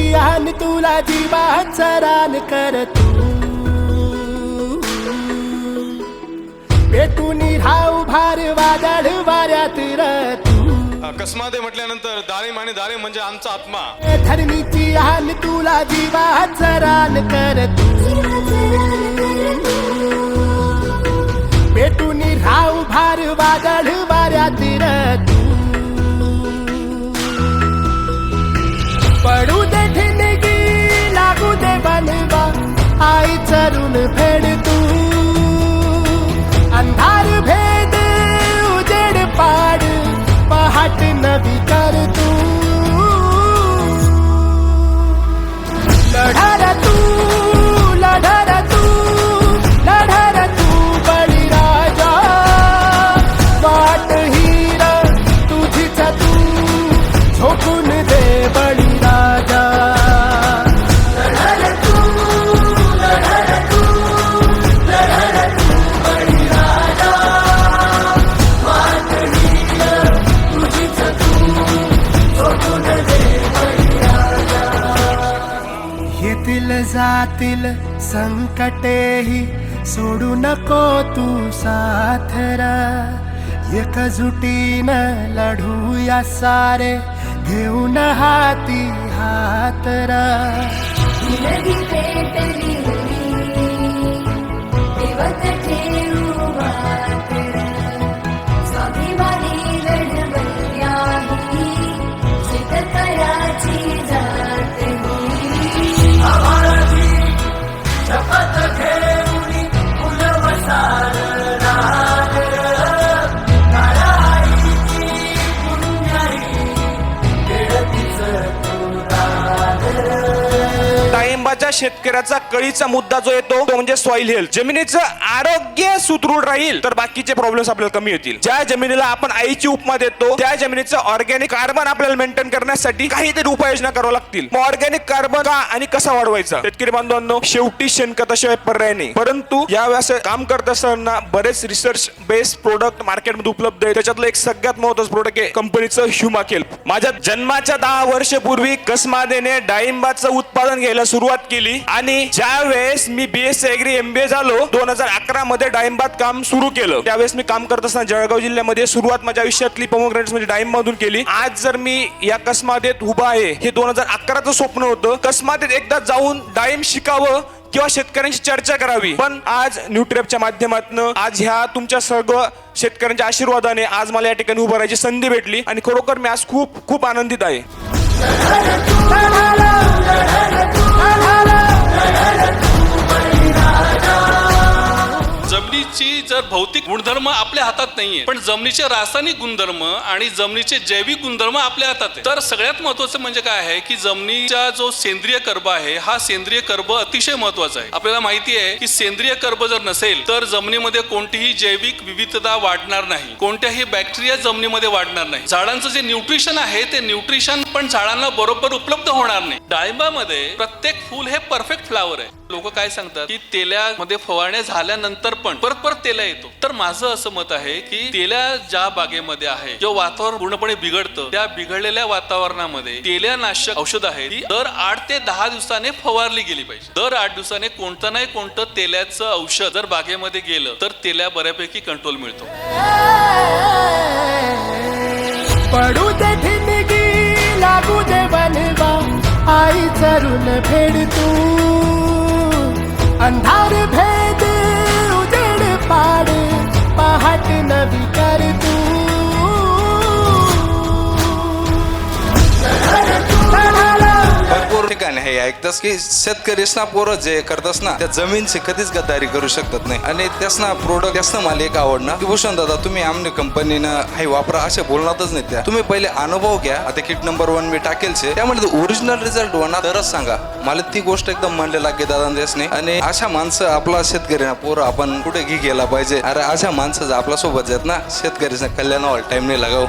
हे आन तुला जीवाचा रान कर तू. पेटून राहू भार वादळ वाऱ्यात र तू. अकस्मात हे म्हटल्यानंतर दारिम आणि दारिम म्हणजे आमचा आत्मा. हे धरणीची आन तुला जीवाचा रान कर तू. येतील संकटेही सोडू नको तू साथरा. एकजुटीनं लढूया सारे घेऊन हाती हातरा. जिलबी डाळिंबाच्या शेतकऱ्याचा कळीचा मुद्दा जो येतो तो म्हणजे सॉइल हेल्थ जमिनीचं आरोग्य सुदृढ राहील तर बाकीचे प्रॉब्लेम आपल्याला कमी होतील ज्या जमिनीला आपण आईची उपमा देतो त्या जमिनीचं ऑर्गॅनिक कार्बन आपल्याला मेंटेन करण्यासाठी काहीतरी उपाययोजना करावं लागतील. मग ऑर्गॅनिक कार्बन का आणि कसा वाढवायचा? शेतकरी बांधवांनो शेवटी शेणखताशिवाय पर्याय नाही. परंतु या व्यास काम करत असताना बरेच रिसर्च बेस्ड प्रोडक्ट मार्केटमध्ये उपलब्ध आहे त्याच्यातलं एक सगळ्यात महत्वाचं प्रोडक्ट आहे कंपनीचं ह्युमा केल्प माझ्या जन्माच्या दहा वर्षपूर्वी कसमादेने डाळिंबाचं उत्पादन घ्यायला सुरुवात केली. आणि ज्या वेळेस मी बीएससी एग्री एमबीए झालो दोन हजार अकरा मध्ये डाळिंबात काम सुरू केलं. त्यावेळेस मी काम करत असताना जळगाव जिल्ह्यामध्ये सुरुवात माझ्या आयुष्यातली पोमोग्रेनेट्स म्हणजे डाळिंब मधून केली. आज जर मी या कसमादेत उभा आहे हे दोन हजार अकराचं स्वप्न होतं. कसमादेत एकदा जाऊन डाळिंब शिकावं किंवा शेतकऱ्यांशी चर्चा करावी. पण आज न्यूट्रेपच्या माध्यमातून आज ह्या तुमच्या सर्व शेतकऱ्यांच्या आशीर्वादाने आज मला या ठिकाणी उभं राहायची संधी भेटली आणि खरोखर मी आज खूप खूप आनंदित आहे. तर भौतिक गुणधर्म आपल्या हातात नाहीये. पण जमिनीचे रासायनिक गुणधर्म आणि जमिनीचे जैविक गुणधर्म आपल्या हातात आहे. तर सगळ्यात महत्वाचं म्हणजे काय आहे की जमिनीचा जो सेंद्रिय कर्ब आहे हा सेंद्रिय कर्ब अतिशय महत्त्वाचा आहे. आपल्याला माहिती आहे की सेंद्रिय कर्ब जर नसेल तर जमिनीमध्ये कोणतीही जैविक विविधता वाढणार नाही. कोणत्याही बॅक्टेरिया जमिनीमध्ये वाढणार नाही. झाडांचं जे न्यूट्रिशन आहे ते न्यूट्रिशन पण झाडांना बरोबर उपलब्ध होणार नाही. डाळिंबामध्ये प्रत्येक फुल हे परफेक्ट फ्लावर आहे. लोक काय सांगतात की तेल्यामध्ये फवारण्या झाल्यानंतर पण परत परत तेला येतो. तर माझं असं मत आहे की तेल्या ज्या बागेमध्ये आहे जे वातावरण पूर्णपणे बिघडतं त्या बिघडलेल्या वातावरणामध्ये तेल्यानाशक औषध आहे ती दर आठ ते दहा दिवसाने फवारली गेली पाहिजे. दर आठ दिवसाने कोणतं नाही कोणतं तेल्याचं औषध जर बागेमध्ये गेलं तर तेल्या बऱ्यापैकी कंट्रोल मिळतो. पडू दे लागू दे बनवा आई चरून फेड तू. 他的 ऐकतस की शेतकरीस ना पोरं जे करतस ना त्या जमीनची कधीच गद्दारी करू शकत नाही. आणि त्यास ना प्रोडक्ट त्यास ना मला एक आवडणं. की भूषण दादा तुम्ही आमने कंपनीनं हे वापरा असे बोलणारच नाही त्या. तुम्ही पहिले अनुभव घ्या. आता किट नंबर वन मी टाकेल छे त्यामध्ये ओरिजिनल रिझल्ट होणार तरच सांगा. मला ती गोष्ट एकदम म्हणले लागे दादा नाही आणि अशा माणसं आपला शेतकरी ना पोरं आपण कुठे घी गेला पाहिजे. अरे अशा माणसं आपल्यासोबत आहेत ना शेतकरीचं कल्याण टाइम नाही लगाव.